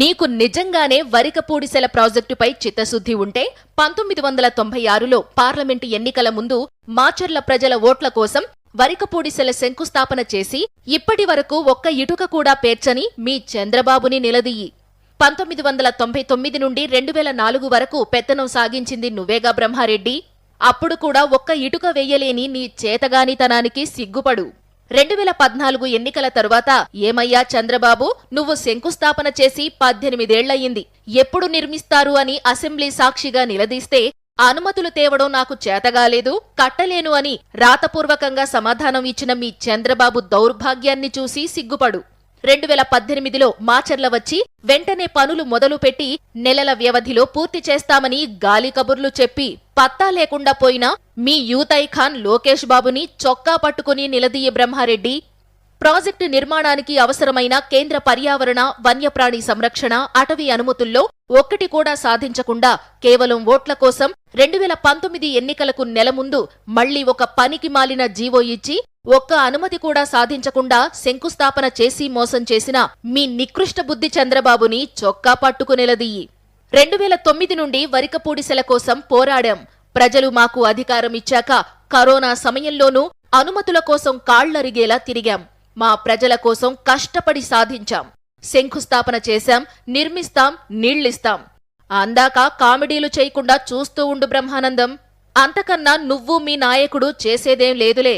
నీకు నిజంగానే వరికపూడిసెల ప్రాజెక్టుపై చిత్తశుద్ధి ఉంటే పంతొమ్మిది వందల తొంభై ఆరులో పార్లమెంటు ఎన్నికల ముందు మాచర్ల ప్రజల ఓట్ల కోసం వరికపూడిసెల శంకుస్థాపన చేసి ఇప్పటి వరకు ఒక్క ఇటుక కూడా పేర్చని మీ చంద్రబాబుని నిలదీయి. పంతొమ్మిది వందల తొంభై తొమ్మిది నుండి రెండు వేల నాలుగు వరకు పెత్తనం సాగించింది నువ్వేగా బ్రహ్మారెడ్డి. అప్పుడు కూడా ఒక్క ఇటుక వెయ్యలేని నీ చేతగానితనానికి సిగ్గుపడు. రెండు వేల పద్నాలుగు ఎన్నికల తరువాత ఏమయ్యా చంద్రబాబు? నువ్వు శంకుస్థాపన చేసి పద్దెనిమిదేళ్ళయ్యింది. ఎప్పుడు నిర్మిస్తారు అని అసెంబ్లీ సాక్షిగా నిలదీస్తే అనుమతులు తేవడం నాకు చేతగాలేదు కట్టలేను అని రాతపూర్వకంగా సమాధానం ఇచ్చిన మీ చంద్రబాబు దౌర్భాగ్యాన్ని చూసి సిగ్గుపడు. రెండు వేల పద్దెనిమిదిలో మాచర్ల వచ్చి వెంటనే పనులు మొదలుపెట్టి నెలల వ్యవధిలో పూర్తి చేస్తామని గాలి కబుర్లు చెప్పి పత్తా లేకుండా పోయినా మీ యూత్ ఐఖాన్ లోకేష్ బాబుని చొక్కా పట్టుకుని నిలదీయ బ్రహ్మారెడ్డి ప్రాజెక్టు నిర్మాణానికి అవసరమైన కేంద్ర పర్యావరణ వన్యప్రాణి సంరక్షణ అటవీ అనుమతుల్లో ఒక్కటి కూడా సాధించకుండా కేవలం ఓట్ల కోసం రెండు వేల పంతొమ్మిది ఎన్నికలకు నెల ముందు మళ్ళీ ఒక పనికి మాలిన జీవో ఇచ్చి ఒక్క అనుమతి కూడా సాధించకుండా శంకుస్థాపన చేసి మోసం చేసిన మీ నికృష్ట బుద్ధి చంద్రబాబుని చొక్కా పట్టుకు నిలదీయి. రెండు వేల తొమ్మిది నుండి వరికపూడిసెల కోసం పోరాడాం. ప్రజలు మాకు అధికారం ఇచ్చాక కరోనా సమయంలోనూ అనుమతుల కోసం కాళ్ళరిగేలా తిరిగాం. మా ప్రజల కోసం కష్టపడి సాధించాం. శంకుస్థాపన చేశాం నిర్మిస్తాం నీళ్ళిస్తాం అందాక కామెడీలు చేయకుండా చూస్తూ ఉండు బ్రహ్మానందం. అంతకన్నా నువ్వు మీ నాయకుడు చేసేదేం లేదులే.